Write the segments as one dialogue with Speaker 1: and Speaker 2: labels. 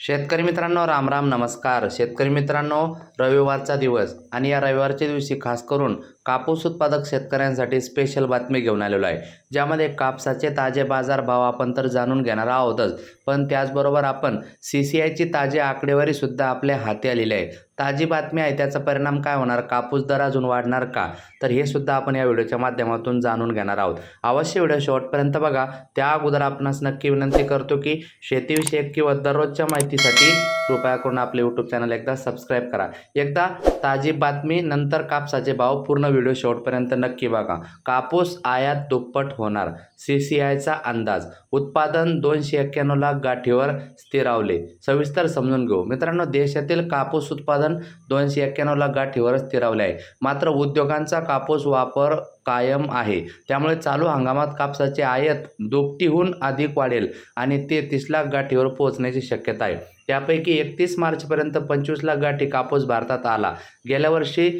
Speaker 1: शेतकरी मित्रांनो राम राम नमस्कार. शेतकरी मित्रांनो रविवारचा दिवस आणि या रविवारच्या दिवशी खास करून कापूस उत्पादक शेतकऱ्यांसाठी स्पेशल बातमी घेऊन आलेलो आहे ज्यामध्ये कापसाचे ताजे बाजार भाव आपण तर जाणून घेणार आहोतच. पण त्याचबरोबर आपण सी सी आयची ताजी आकडेवारीसुद्धा आपल्या हाती आलेली आहे. ताजी बातमी आहे त्याचा परिणाम काय होणार? कापूस दर अजून वाढणार का? तर हे सुद्धा आपण या व्हिडिओच्या माध्यमातून जाणून घेणार आहोत. अवश्य व्हिडिओ शेवटपर्यंत बघा. त्या अगोदर आपणास नक्की विनंती करतो की शेतीविषयक किंवा दररोजच्या माहितीसाठी कृपया करून आपले यूट्यूब चॅनल एकदा सबस्क्राईब करा. एकदा ताजी बातमी नंतर कापसाचे भाव पूर्ण व्हिडिओ शेवटपर्यंत नक्की बघा. कापूस आयात दुप्पट होणार. सी सी आयचा अंदाज. उत्पादन दोनशे एक्क्याण्णव लाख गाठीवर स्थिरावले. सविस्तर समजून घेऊ. मित्रांनो देशातील कापूस उत्पादन दोनशे एक्क्याण्णवला गाठीवर स्थिरावले आहे. मात्र उद्योगांचा कापूस वापर कायम आहे. त्यामुळे चालू हंगामात कापसाचे आयात दुपटीहून अधिक वाढेल आणि ते तीस लाख गाठीवर पोहोचण्याची शक्यता आहे. त्यापैकी एकतीस मार्चपर्यंत पंचवीस लाख गाठी कापूस भारतात आला. गेल्या वर्षी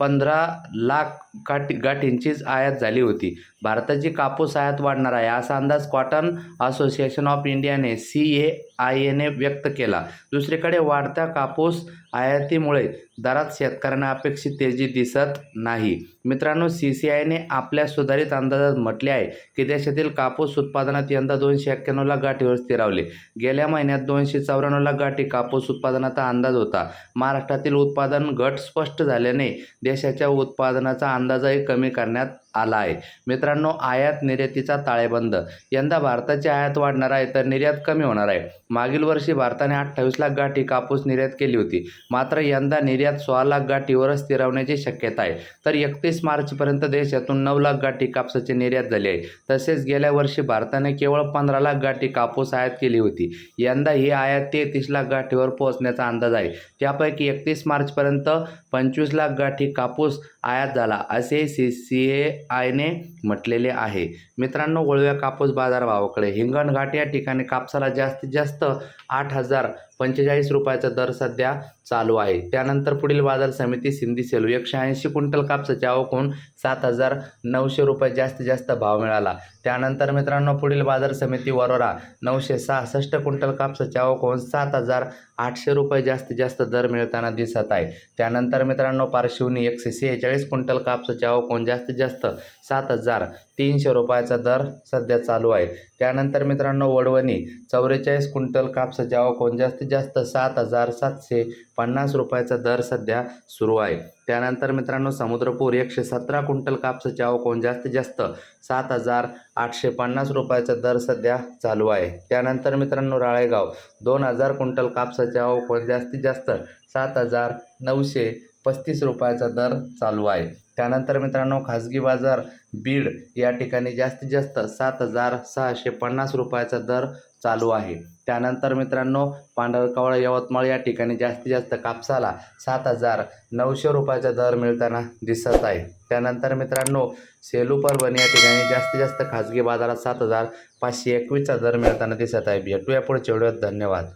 Speaker 1: पंधरा लाख गाठी गाठींचीच आयात झाली होती. भारताची कापूस आयात वाढणार आहे असा अंदाज कॉटन असोसिएशन ऑफ इंडियाने सी ए आय एने व्यक्त केला. दुसरीकडे वाढत्या कापूस आयातीमुळे दरात शेतकऱ्यांना अपेक्षित तेजी दिसत नाही. मित्रांनो सी सी आयने आपल्या सुधारित अंदाजात म्हटले आहे की देशातील कापूस उत्पादनात यंदा दोनशे एक्क्याण्णवला गाठीवर स्थिरावले. गेल्या महिन्यात दोनशे चौऱ्याण्णवला गाठी कापूस उत्पादनाचा अंदाज होता. महाराष्ट्रातील उत्पादन घट स्पष्ट झाल्याने देशाच्या उत्पादनाचा अंदाजही कमी करण्यात आला आहे मित्रांनो आयात निर्यातीचा ताळेबंद. यंदा भारताची आयात वाढणार आहे तर निर्यात कमी होणार आहे. मागील वर्षी भारताने अठ्ठावीस लाख गाठी कापूस निर्यात केली होती. मात्र यंदा निर्यात सोळा लाख गाठीवर स्थिरावण्याची शक्यता आहे. तर एकतीस मार्चपर्यंत देशातून नऊ लाख गाठी कापसाची निर्यात झाली आहे. तसेच गेल्या वर्षी भारताने केवळ पंधरा लाख गाठी कापूस आयात केली होती. यंदा ही आयात तेहतीस लाख गाठीवर पोहोचण्याचा अंदाज आहे. त्यापैकी एकतीस मार्चपर्यंत पंचवीस लाख गाठी कापूस आयात झाला असे सी सी ए आयने म्हटलेले आहे. मित्रांनो वळूया कापूस बाजारभावाकडे हिंगणघाट या ठिकाणी कापसाला जास्तीत जास्त आठ हजार पंचेचाळीस रुपयाचा दर सध्या चालू आहे. त्यानंतर पुढील बाजार समिती सिंधी सेलू. एकशे ऐंशी क्विंटल कापसाच्या आवक होऊन सात हजार नऊशे रुपये जास्तीत जास्त भाव मिळाला. त्यानंतर मित्रांनो पुढील बाजार समिती वरोरा नऊशे सहासष्ट क्विंटल कापसाच्या आवक होऊन सात हजार आठशे रुपये जास्तीत जास्त दर मिळताना दिसत आहे. त्यानंतर मित्रांनो पार्श्वनी एकशे सेहेचाळीस क्विंटल कापसाच्या आवक होऊन जास्तीत जास्त सात हजार तीनशे रुपयाचा दर सध्या चालू आहे. त्यानंतर मित्रांनो वडवणी चौवेचाळीस क्विंटल कापसाच्या आवक होऊन जास्तीत जास्त सात हजार सातशे पन्नास रुपयाचा दर सध्या सुरू आहे. त्यानंतर मित्रांनो समुद्रपूर एकशे सतरा क्विंटल कापसाची आवक जास्तीत जास्त सात हजार आठशे पन्नास रुपयाचा दर सध्या चालू आहे. त्यानंतर मित्रांनो राळेगाव दोन हजार क्विंटल कापसाची आवक जास्तीत जास्त सात हजार नऊशे पस्तीस रुपयाचा दर चालू आहे. त्यानंतर मित्रांनो खाजगी बाजार बीड या ठिकाणी जास्तीत जास्त सात हजार सहाशे पन्नास रुपयाचा दर चालू आहे. त्यानंतर मित्रांनो पांढरकवळा यवतमाळ या ठिकाणी जास्तीत जास्त कापसाला सात हजार नऊशे रुपयाचा दर मिळताना दिसत आहे. त्यानंतर मित्रांनो सेलू परभणी या ठिकाणी जास्तीत जास्त खाजगी बाजारात सात हजार पाचशे एकवीसचा दर मिळताना दिसत आहे. भेटूया पुढच्या व्हिडिओत. धन्यवाद.